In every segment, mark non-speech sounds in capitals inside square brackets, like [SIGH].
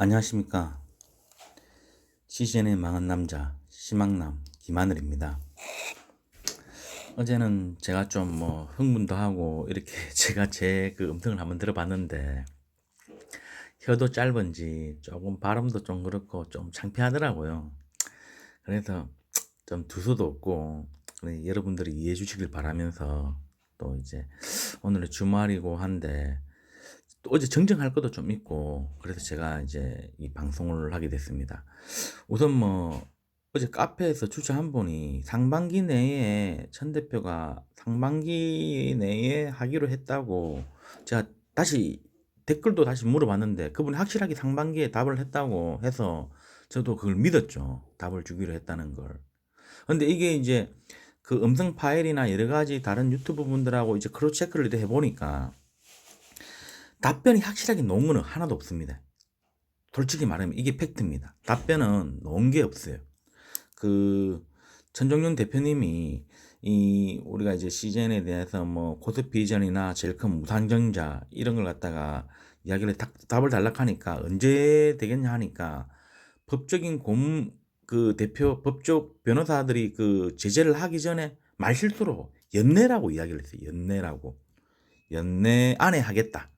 안녕하십니까. 시즌의 망한 남자, 시망남, 김하늘입니다. 어제는 제가 좀 뭐 흥분도 하고 이렇게 [LAUGHS] 제가 제 그 음성을 한번 들어봤는데 혀도 짧은지 조금 발음도 좀 그렇고 좀 창피하더라고요. 그래서 좀 두서도 없고 네, 여러분들이 이해해 주시길 바라면서 또 이제 오늘은 주말이고 한데 또 어제 정정할 것도 좀 있고 그래서 제가 이제 이 방송을 하게 됐습니다. 우선 뭐 어제 카페에서 주최 한 분이 상반기 내에 천 대표가 상반기 내에 하기로 했다고 제가 다시 댓글도 다시 물어봤는데 그분이 확실하게 상반기에 답을 했다고 해서 저도 그걸 믿었죠. 답을 주기로 했다는 걸. 근데 이게 이제 그 음성 파일이나 여러 가지 다른 유튜브 분들하고 이제 크로스 체크를 해보니까 답변이 확실하게 놓은 거는 하나도 없습니다. 솔직히 말하면 이게 팩트입니다. 답변은 놓은 게 없어요. 그 전종윤 대표님이 이 우리가 이제 시즌에 대해서 뭐 코스피 이전이나 제일 큰 무상증자 이런 걸 갖다가 이야기를 다- 답을 달라고 하니까 언제 되겠냐 하니까 법적인 곰 그 대표 법적 변호사들이 그 제재를 하기 전에 말실수로 연내라고 이야기를 했어요. 연내라고 연내 안에 하겠다.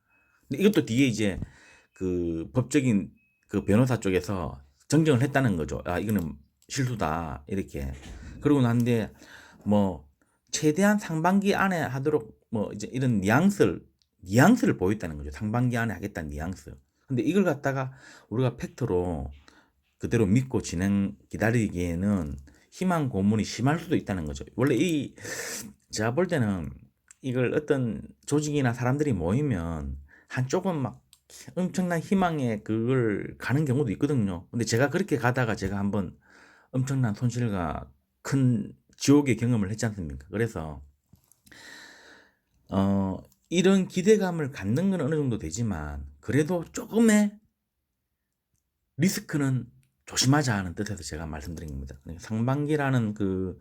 이것도 뒤에 이제 그 법적인 그 변호사 쪽에서 정정을 했다는 거죠. 아, 이거는 실수다. 이렇게. 그러고 난데 뭐 최대한 상반기 안에 하도록 뭐 이제 이런 뉘앙스를 뉘앙스를 보였다는 거죠. 상반기 안에 하겠다는 뉘앙스. 근데 이걸 갖다가 우리가 팩트로 그대로 믿고 진행 기다리기에는 희망 고문이 심할 수도 있다는 거죠. 원래 이 제가 볼 때는 이걸 어떤 조직이나 사람들이 모이면 한쪽은 막 엄청난 희망에 그걸 가는 경우도 있거든요. 근데 제가 그렇게 가다가 제가 한번 엄청난 손실과 큰 지옥의 경험을 했지 않습니까? 그래서 어 이런 기대감을 갖는 건 어느 정도 되지만 그래도 조금의 리스크는 조심하자 하는 뜻에서 제가 말씀드린 겁니다. 그러니까 상반기라는 그,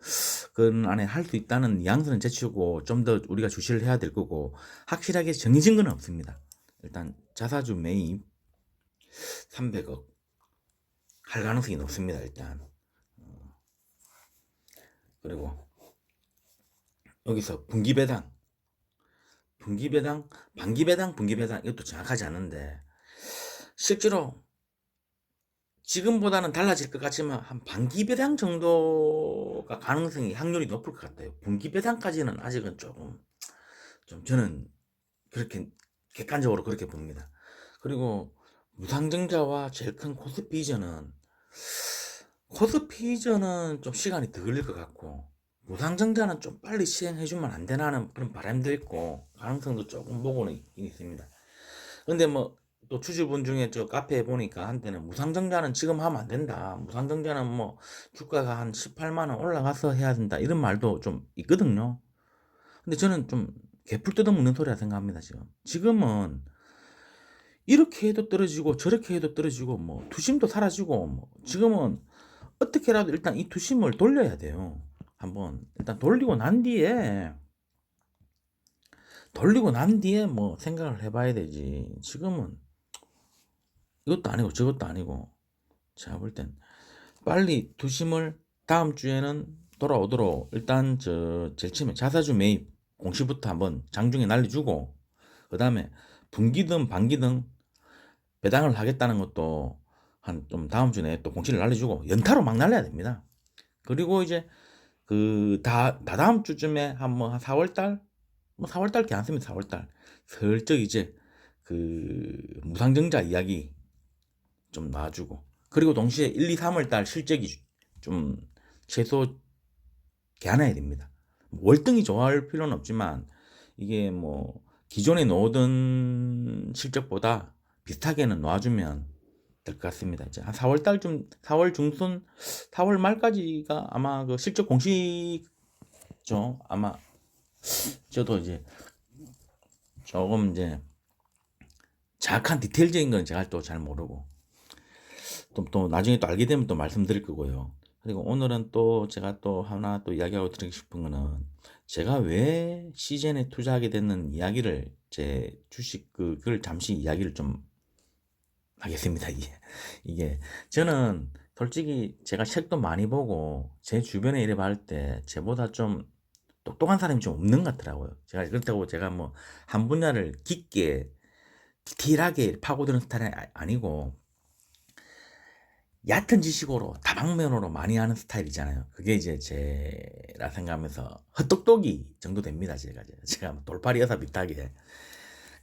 그 안에 할 수 있다는 양수는 제치고 좀 더 우리가 주시를 해야 될 거고 확실하게 정해진 건 없습니다. 일단 자사주 매입 300억 할 가능성이 높습니다. 일단 어, 그리고 여기서 분기배당 분기배당 반기배당 분기배당 이것도 정확하지 않은데 실제로 지금보다는 달라질 것 같지만 한 반기배당 정도가 가능성이 확률이 높을 것 같아요. 분기배당까지는 아직은 조금 좀 저는 그렇게 객관적으로 그렇게 봅니다. 그리고 무상증자와 제일 큰 코스피 이전은 코스피 이전은 좀 시간이 더 걸릴 것 같고 무상증자는 좀 빨리 시행해주면 안 되나 하는 그런 바람도 있고 가능성도 조금 보고는 있습니다. 근데 뭐 또 주주분 중에 저 카페에 보니까 한때는 무상증자는 지금 하면 안 된다. 무상증자는 뭐 주가가 한 18만 원 올라가서 해야 된다. 이런 말도 좀 있거든요. 근데 저는 좀 개풀 뜯어먹는 소리라 생각합니다. 지금 지금은 이렇게 해도 떨어지고 저렇게 해도 떨어지고 뭐 투심도 사라지고 뭐 지금은 어떻게라도 일단 이 투심을 돌려야 돼요. 한번 일단 돌리고 난 뒤에 돌리고 난 뒤에 뭐 생각을 해봐야 되지. 지금은 이것도 아니고 저것도 아니고 제가 볼 땐 빨리 투심을 다음 주에는 돌아오도록 일단 저 제일 처음에 자사주 매입 공시부터 한번 장중에 날려주고 그 다음에 분기든 반기든 배당을 하겠다는 것도 한 좀 다음 주에 또 공시를 날려주고 연타로 막 날려야 됩니다. 그리고 이제 그 다 다다음 주쯤에 한뭐 한 4월 달, 뭐 4월 달게 안 쓰면 4월 달 슬쩍 이제 그 무상증자 이야기 좀 놔주고 그리고 동시에 1, 2, 3월 달 실적이 좀 최소 개안해야 됩니다. 월등히 좋아할 필요는 없지만 이게 뭐 기존에 넣어둔 실적보다 비슷하게는 놔주면 될 것 같습니다. 이제 한 4월 달쯤 4월 중순 4월 말까지가 아마 그 실적 공시죠. 아마 저도 이제 조금 이제 정확한 디테일적인 건 제가 또 잘 모르고 또, 또 나중에 또 알게 되면 또 말씀드릴 거고요. 그리고 오늘은 또 제가 또 하나 또 이야기하고 드리고 싶은 거는 제가 왜 시즌에 투자하게 됐는 이야기를 제 주식 그, 그걸 잠시 이야기를 좀 하겠습니다. 이게 [LAUGHS] 이게 저는 솔직히 제가 책도 많이 보고 제 주변에 이래 볼때 제보다 좀 똑똑한 사람이 좀 없는 것 같더라고요. 제가 그렇다고 제가 뭐 한 분야를 깊게 디테일하게 파고드는 스타일이 아- 아니고 얕은 지식으로 다방면으로 많이 하는 스타일이잖아요. 그게 이제 제라 생각하면서 헛똑똑이 정도 됩니다. 제가 제가 뭐 돌팔이 여사 비슷하게.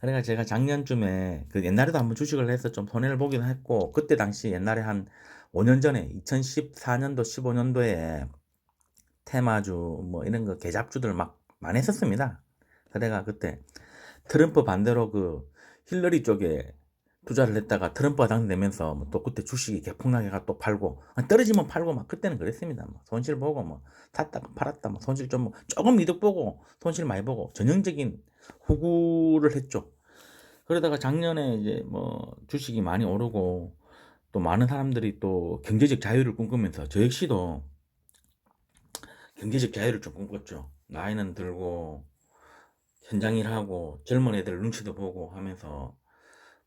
그러니까 제가 작년쯤에 그 옛날에도 한번 주식을 해서 좀 손해를 보긴 했고 그때 당시 옛날에 한 5년 전에 2014년도 15년도에 테마주 뭐 이런 거 개잡주들 막 많이 했었습니다. 그래가 그때 트럼프 반대로 그 힐러리 쪽에 투자를 했다가 트럼프가 당선되면서 뭐 또 그때 주식이 개폭락해가 또 팔고 아, 떨어지면 팔고 막 그때는 그랬습니다. 뭐 손실 보고 뭐 샀다 팔았다 뭐 손실 좀 뭐 조금 이득 보고 손실 많이 보고 전형적인 후구를 했죠. 그러다가 작년에 이제 뭐 주식이 많이 오르고 또 많은 사람들이 또 경제적 자유를 꿈꾸면서 저 역시도 경제적 자유를 좀 꿈꿨죠. 나이는 들고 현장 일하고 젊은 애들 눈치도 보고 하면서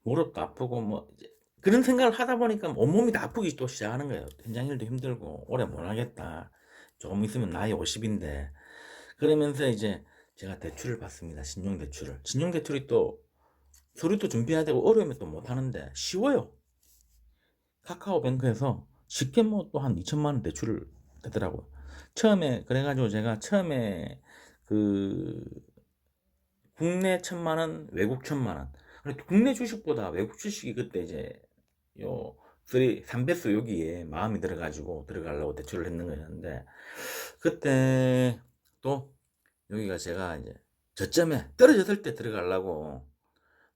무릎도 아프고 뭐 이제 그런 생각을 하다 보니까 온몸이 다 아프기 또 시작하는 거예요. 현장 일도 힘들고 오래 못 하겠다. 조금 있으면 나이 50인데 그러면서 이제 제가 대출을 받습니다. 신용 대출을. 신용 대출이 또 서류도 준비해야 되고 어려우면 또 못 하는데 쉬워요. 카카오뱅크에서 쉽게 뭐 또 한 2천만 원 대출을 되더라고요. 처음에 그래가지고 제가 처음에 그 국내 천만 원, 외국 천만 원. 국내 주식보다 외국 주식이 그때 이제 요 3, 3배수 여기에 마음이 들어가지고 들어가려고 대출을 했는 거였는데 그때 또 여기가 제가 이제 저점에 떨어졌을 때 들어가려고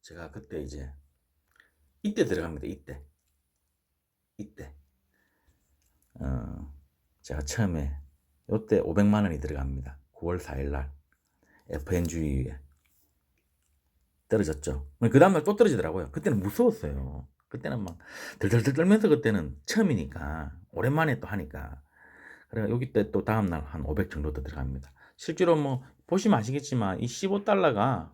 제가 그때 이제 이때 들어갑니다. 이때 이때 어 제가 처음에 요때 500만 원이 들어갑니다. 9월 4일 날 FNG에 떨어졌죠. 그 다음날 또 떨어지더라고요. 그때는 무서웠어요. 그때는 막 들들들 떨면서 그때는 처음이니까 오랜만에 또 하니까 그래 여기 때 또 다음날 한 500 정도 더 들어갑니다. 실제로 뭐 보시면 아시겠지만 이 15달러가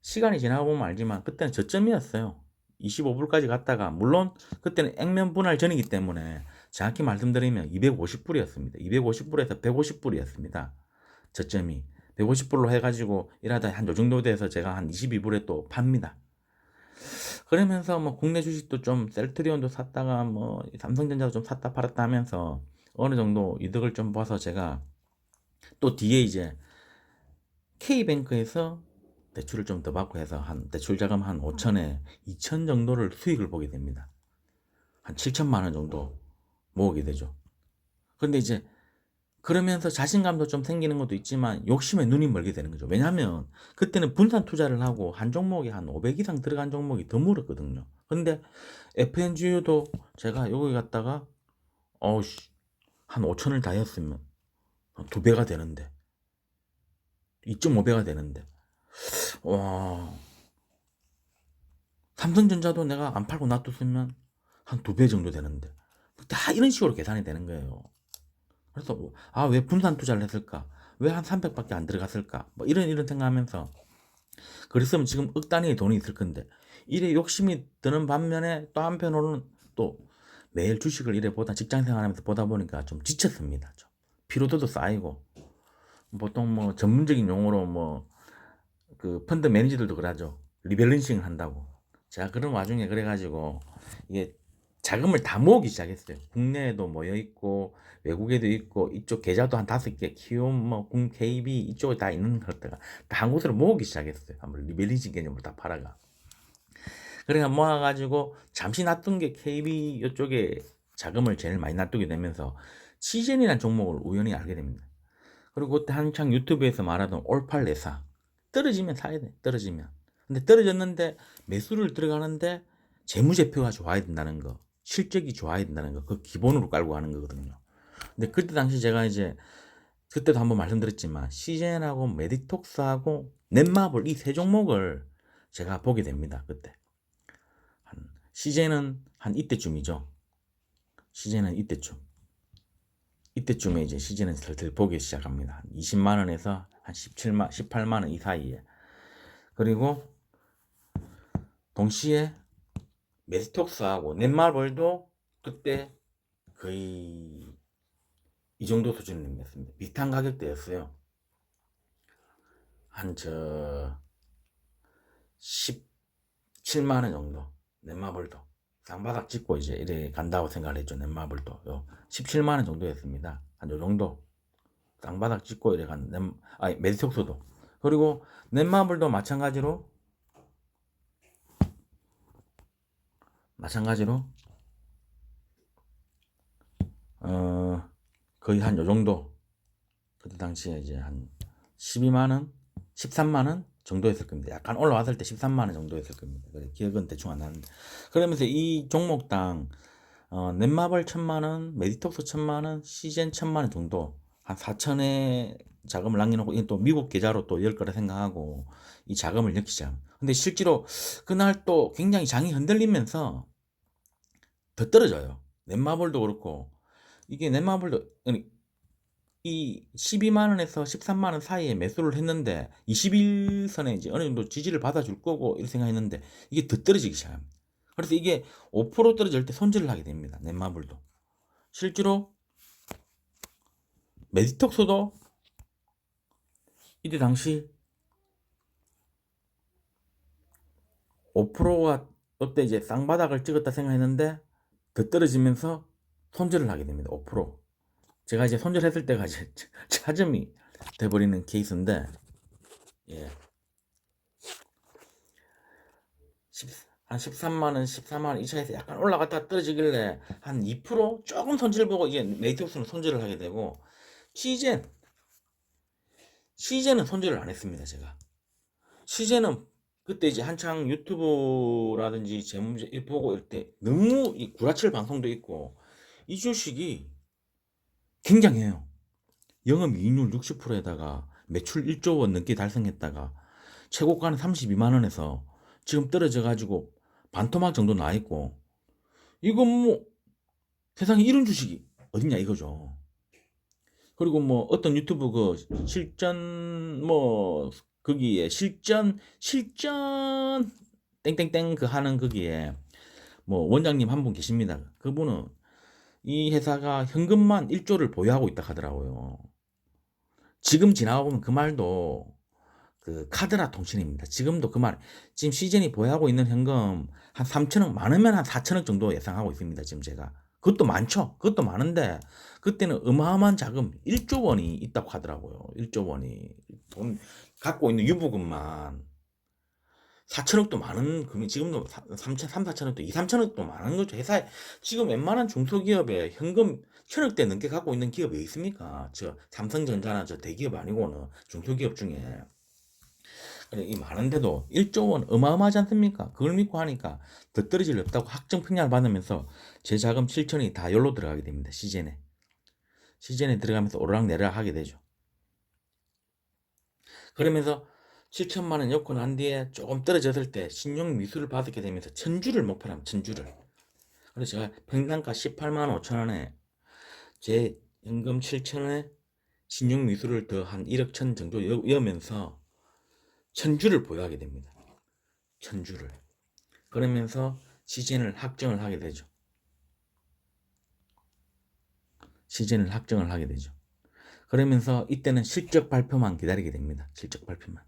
시간이 지나고 보면 알지만 그때는 저점이었어요. 25불까지 갔다가 물론 그때는 액면 분할 전이기 때문에 정확히 말씀드리면 250불이었습니다. 250불에서 150불이었습니다. 저점이 150불로 해가지고 일하다 한 요 정도 돼서 제가 한 22불에 또 팝니다. 그러면서 뭐 국내 주식도 좀 셀트리온도 샀다가 뭐 삼성전자도 좀 샀다 팔았다 하면서 어느 정도 이득을 좀 봐서 제가 또 뒤에 이제 K뱅크에서 대출을 좀 더 받고 해서 한 대출 자금 한 5천에 2천 정도를 수익을 보게 됩니다. 한 7천만 원 정도 모으게 되죠. 근데 이제 그러면서 자신감도 좀 생기는 것도 있지만 욕심에 눈이 멀게 되는 거죠. 왜냐하면 그때는 분산 투자를 하고 한 종목에 한 500 이상 들어간 종목이 더 물었거든요. 근데 FNGU도 제가 여기 갔다가 어우씨 한 5천을 다 했으면 한두 배가 되는데 2.5배가 되는데 와 삼성전자도 내가 안 팔고 놔뒀으면 한 두 배 정도 되는데 다 이런 식으로 계산이 되는 거예요. 그래서 아왜 분산 투자를 했을까? 왜 한 300밖에 안 들어갔을까? 뭐 이런 이런 생각하면서 그랬으면 지금 억 단위의 돈이 있을 건데 이래 욕심이 드는 반면에 또 한편으로는 또 매일 주식을 이래 보다 직장 생활하면서 보다 보니까 좀 지쳤습니다. 좀 피로도도 쌓이고 보통 뭐 전문적인 용어로 뭐 그 펀드 매니저들도 그러죠. 리밸런싱을 한다고. 제가 그런 와중에 그래가지고 이게 자금을 다 모으기 시작했어요. 국내에도 모여 있고 외국에도 있고 이쪽 계좌도 한 다섯 개, 키움, 뭐, 군, KB 이쪽에 다 있는 것들가 다 한 곳으로 모으기 시작했어요. 한번 리밸런싱 개념으로 다 팔아가. 그래가 모아가지고 잠시 놔둔 게 KB 이쪽에 자금을 제일 많이 놔두게 되면서 시젠이라는 종목을 우연히 알게 됩니다. 그리고 그때 한창 유튜브에서 말하던 올팔 레사 떨어지면 사야 돼. 떨어지면. 근데 떨어졌는데 매수를 들어가는데 재무제표가 좋아야 된다는 거, 실적이 좋아야 된다는 거, 그 기본으로 깔고 가는 거거든요. 근데 그때 당시 제가 이제 그때도 한번 말씀드렸지만 시젠하고 메디톡스하고 넷마블 이 세 종목을 제가 보게 됩니다. 그때 한 시젠은 한 이때쯤이죠. 시젠은 이때쯤. 이때쯤에 이제 시즌은 슬슬 보기 시작합니다. 20만 원에서 한 17만, 18만 원 이 사이에. 그리고 동시에 메디톡스하고 넷마블도 그때 거의 이 정도 수준이었습니다. 비슷한 가격대였어요. 한 저 17만 원 정도 넷마블도 쌍바닥 찍고 이제 이래 간다고 생각을 했죠. 넷마블도 요 17만 원 정도였습니다. 한 요 정도 쌍바닥 찍고 이래 간 넷, 아니 메디톡스도 그리고 넷마블도 마찬가지로 마찬가지로 어 거의 한 요 정도 그때 당시에 이제 한 12만 원, 13만 원 정도였을 겁니다. 약간 올라왔을 때 13만 원 정도였을 겁니다. 기억은 대충 안 나는데 그러면서 이 종목당 어, 넷마블 천만 원, 메디톡스 천만 원, 시젠 천만 원 정도 한 4천에 자금을 남겨놓고 또 미국 계좌로 또 열 거라 생각하고 이 자금을 넣기 시작. 근데 실제로 그날 또 굉장히 장이 흔들리면서 더 떨어져요. 넷마블도 그렇고 이게 넷마블도 이 12만 원에서 13만 원 사이에 매수를 했는데 21선에 이제 어느 정도 지지를 받아줄 거고 이렇게 생각했는데 이게 더 떨어지기 시작합니다. 그래서 이게 5% 떨어질 때 손절을 하게 됩니다. 넷마블도 실제로 메디톡스도 이때 당시 5%가 그때 이제 쌍바닥을 찍었다 생각했는데 더 떨어지면서 손절을 하게 됩니다. 5%. 제가 이제 손절했을 때가 이제 차점이 돼버리는 케이스인데, 예. 10, 한 13만원, 14만원 이 차에서 약간 올라갔다 떨어지길래 한 2% 조금 손절 보고 이제 메이트옥스는 손절을 하게 되고, 시젠, 시젠은 손절을 안 했습니다, 제가. 시젠은 그때 이제 한창 유튜브라든지 재무제 보고 이럴 때 너무 이 구라칠 방송도 있고 이 주식이 굉장해요. 영업 이익률 60%에다가 매출 1조 원 넘게 달성했다가 최고가는 32만 원에서 지금 떨어져 가지고 반토막 정도 나 있고 이건 뭐 세상에 이런 주식이 어딨냐 이거죠. 그리고 뭐 어떤 유튜브 그 실전 뭐 거기에 실전 실전 땡땡땡 그 하는 거기에 뭐 원장님 한 분 계십니다. 그분은 이 회사가 현금만 1조를 보유하고 있다 하더라고요. 지금 지나가 보면 그 말도 그 카드라 통신입니다. 지금도 그 말, 지금 시즌이 보유하고 있는 현금 한 3천억, 많으면 한 4천억 정도 예상하고 있습니다. 지금 제가. 그것도 많죠. 그것도 많은데, 그때는 어마어마한 자금 1조 원이 있다고 하더라고요. 1조 원이. 돈 갖고 있는 유보금만. 4천억도 많은 금이 지금도 3천, 3, 4천억도 2, 3천억도 많은 거죠. 회사에 지금 웬만한 중소기업에 현금 천억대 넘게 갖고 있는 기업이 있습니까? 저 삼성전자나 저 대기업 아니고는 중소기업 중에 이 많은데도 1조 원 어마어마하지 않습니까? 그걸 믿고 하니까 더 떨어질 리 없다고 확정 평가를 받으면서 제 자금 7천이 다 열로 들어가게 됩니다. 시즌에 시즌에 들어가면서 오르락 내리락 하게 되죠. 그러면서 7천만 원 엮고 난 뒤에 조금 떨어졌을 때 신용 미수를 받게 되면서 천주를 목표로 하면 천주를 그래서 제가 평당가 18만 5천 원에 제 연금 7천 원에 신용 미수를 더 한 1억 천 정도 여면서 천주를 보유하게 됩니다. 천주를 그러면서 시즌을 확정을 하게 되죠. 시즌을 확정을 하게 되죠. 그러면서 이때는 실적 발표만 기다리게 됩니다. 실적 발표만.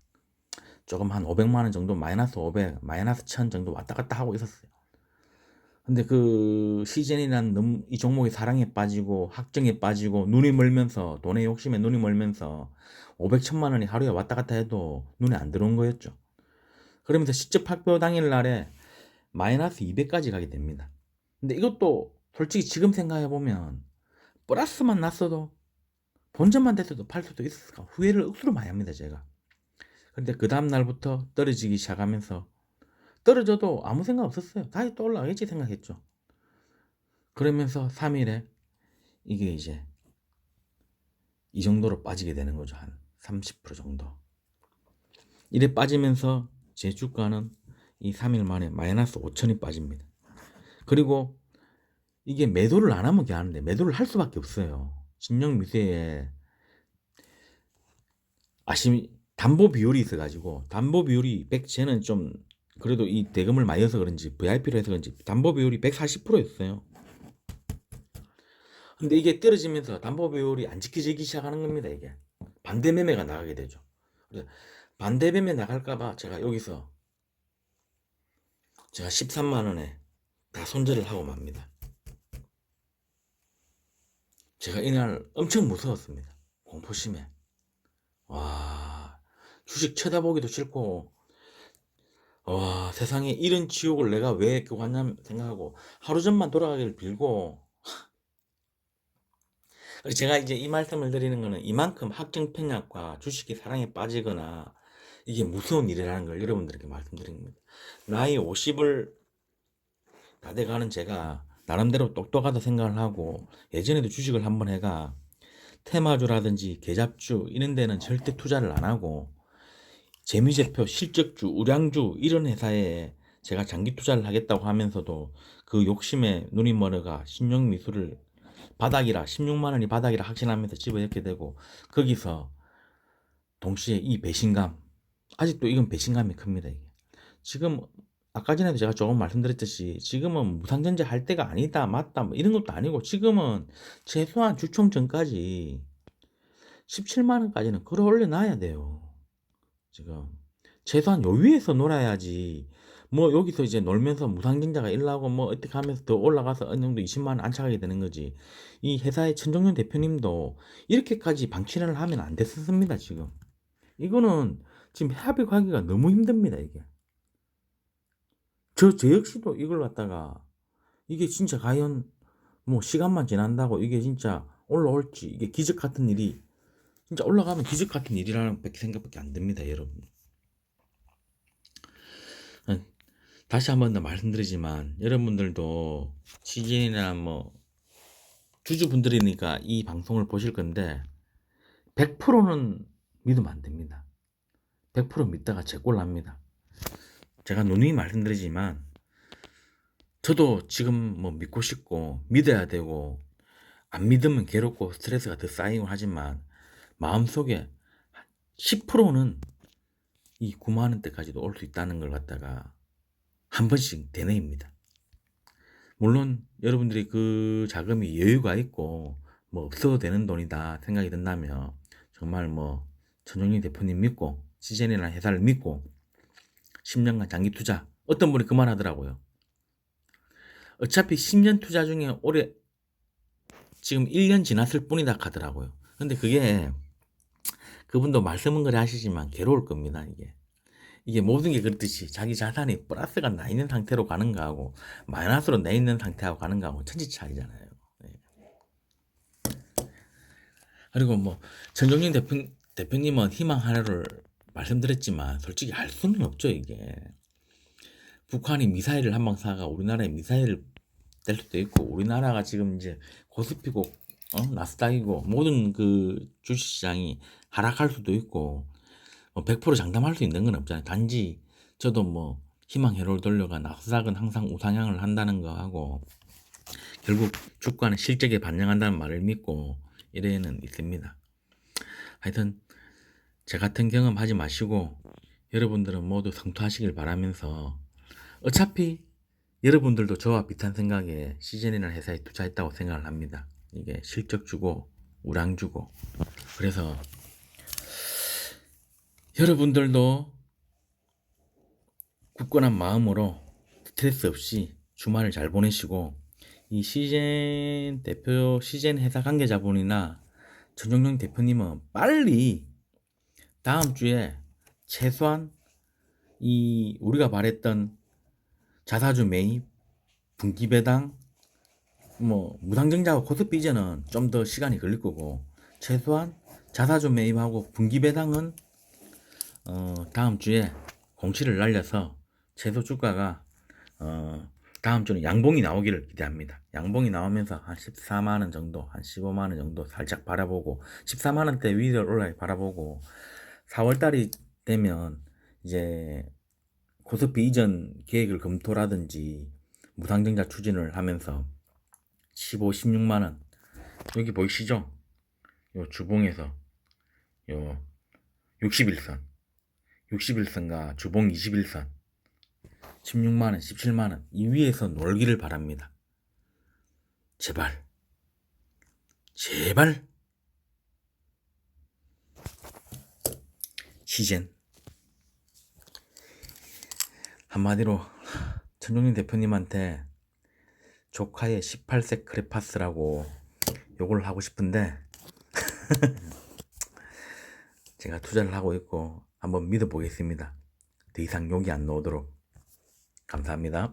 조금 한 500만 원 정도 마이너스 500, 마이너스 1000 정도 왔다 갔다 하고 있었어요. 근데 그 시즌이란 이 종목의 사랑에 빠지고 확정에 빠지고 눈이 멀면서 돈의 욕심에 눈이 멀면서 500, 1000만 원이 하루에 왔다 갔다 해도 눈에 안 들어온 거였죠. 그러면서 시적発표 당일 날에 마이너스 200까지 가게 됩니다. 근데 이것도 솔직히 지금 생각해 보면 플러스만 났어도 본전만 됐어도 팔 수도 있었을까 후회를 억수로 많이 합니다 제가. 근데 그 다음 날부터 떨어지기 시작하면서 떨어져도 아무 생각 없었어요. 다시 또 올라가겠지 생각했죠. 그러면서 3일에 이게 이제 이 정도로 빠지게 되는 거죠. 한 30% 정도. 이래 빠지면서 제 주가는 이 3일 만에 마이너스 5천이 빠집니다. 그리고 이게 매도를 안 하면 게하는데 매도를 할 수밖에 없어요. 진영 미세에 아심 담보 비율이 있어가지고 담보 비율이 100 쟤는 좀 그래도 이 대금을 많이 해서 그런지 VIP로 해서 그런지 담보 비율이 140%였어요. 근데 이게 떨어지면서 담보 비율이 안 지켜지기 시작하는 겁니다. 이게 반대 매매가 나가게 되죠. 그래서 반대 매매 나갈까봐 제가 여기서 제가 13만 원에 다 손절을 하고 맙니다. 제가 이날 엄청 무서웠습니다. 공포심에. 와, 주식 쳐다보기도 싫고, 와, 세상에 이런 지옥을 내가 왜 왔냐 생각하고, 하루 전만 돌아가기를 빌고, 제가 이제 이 말씀을 드리는 거는 이만큼 학정 편약과 주식이 사랑에 빠지거나, 이게 무서운 일이라는 걸 여러분들에게 말씀드린 겁니다. 나이 50을 다 돼가는 제가 나름대로 똑똑하다 생각을 하고 예전에도 주식을 한번 해가 테마주라든지 계잡주 이런 데는 절대 투자를 안 하고 재미제표, 실적주, 우량주 이런 회사에 제가 장기 투자를 하겠다고 하면서도 그 욕심에 눈이 멀어가 신용미수를 바닥이라 16만 원이 바닥이라 확신하면서 집어넣게 되고 거기서 동시에 이 배신감 아직도 이건 배신감이 큽니다 이게. 지금 아까 전에도 제가 조금 말씀드렸듯이 지금은 무상전제 할 때가 아니다 맞다 뭐 이런 것도 아니고 지금은 최소한 주총 전까지 17만 원까지는 끌어올려 놔야 돼요. 지금 최소한 요 위에서 놀아야지 뭐 여기서 이제 놀면서 무상증자가 일나고 뭐 어떻게 하면서 더 올라가서 어느 정도 20만 원 안착하게 되는 거지. 이 회사의 천정년 대표님도 이렇게까지 방치를 하면 안 됐었습니다 지금. 이거는 지금 협의하기가 너무 힘듭니다 이게 저, 저 역시도 이걸 갖다가 이게 진짜 과연 뭐 시간만 지난다고 이게 진짜 올라올지 이게 기적 같은 일이 진짜 올라가면 기적 같은 일이라는 밖에 생각밖에 안 듭니다 여러분. 어, 다시 한 번 더 말씀드리지만 여러분들도 시즌이나 뭐 주주분들이니까 이 방송을 보실 건데 100%는 믿으면 안 됩니다. 100% 믿다가 재꼴 납니다 제가 누누이 말씀드리지만 저도 지금 뭐 믿고 싶고 믿어야 되고 안 믿으면 괴롭고 스트레스가 더 쌓이고 하지만 마음속에 10%는 이 9만 원대까지도 올 수 있다는 걸 갖다가 한 번씩 되뇌입니다. 물론 여러분들이 그 자금이 여유가 있고 뭐 없어도 되는 돈이다 생각이 든다면 정말 뭐 전용희 대표님 믿고 시젠이나 회사를 믿고 10년간 장기 투자. 어떤 분이 그만하더라고요. 어차피 10년 투자 중에 올해 지금 1년 지났을 뿐이다 하더라고요. 근데 그게 그분도 말씀은 그래 하시지만 괴로울 겁니다, 이게. 이게 모든 게 그렇듯이 자기 자산이 플러스가 나 있는 상태로 가는 거하고 마이너스로 내 있는 상태하고 가는 거하고 천지 차이잖아요. 네. 그리고 뭐 전종진 대표, 대표님은 희망 하나를 말씀드렸지만 솔직히 알 수는 없죠 이게. 북한이 미사일을 한방 쏴가 우리나라에 미사일을 뗄 수도 있고 우리나라가 지금 이제 고스피고 어? 나스닥이고 모든 그 주식시장이 하락할 수도 있고 뭐100% 장담할 수 있는 건 없잖아요. 단지 저도 뭐 희망 회로를 돌려가 나스닥은 항상 우상향을 한다는 거 하고 결국 주가는 실적에 반영한다는 말을 믿고 이래는 있습니다. 하여튼 제 같은 경험 하지 마시고 여러분들은 모두 성투하시길 바라면서 어차피 여러분들도 저와 비슷한 생각에 시즌이라는 회사에 투자했다고 생각을 합니다. 이게 실적 주고 우량 주고 그래서 여러분들도 굳건한 마음으로 스트레스 없이 주말을 잘 보내시고 이 시즌 대표 시즌 회사 관계자분이나 전종용 대표님은 빨리 다음 주에 최소한 이 우리가 말했던 자사주 매입, 분기 배당, 뭐 무상증자하고 코스피 이제는 좀 더 시간이 걸릴 거고 최소한 자사주 매입하고 분기 배당은 어 다음 주에 공시를 날려서 최소 주가가 어 다음 주는 양봉이 나오기를 기대합니다. 양봉이 나오면서 한 14만 원 정도, 한 15만 원 정도 살짝 바라보고 14만 원대 위를 올라 바라보고 4월달이 되면 이제 코스피 이전 계획을 검토라든지 무상증자 추진을 하면서 15, 16만원 여기 보이시죠? 요 주봉에서 요 61선 61선과 주봉 21선 16만원, 17만원 이 위에서 놀기를 바랍니다. 제발. 제발. 시젠. 한마디로 천종민 대표님한테 조카의 18세 크레파스라고 욕을 하고 싶은데 [LAUGHS] 제가 투자를 하고 있고 한번 믿어보겠습니다. 더 이상 욕이 안 나오도록 감사합니다.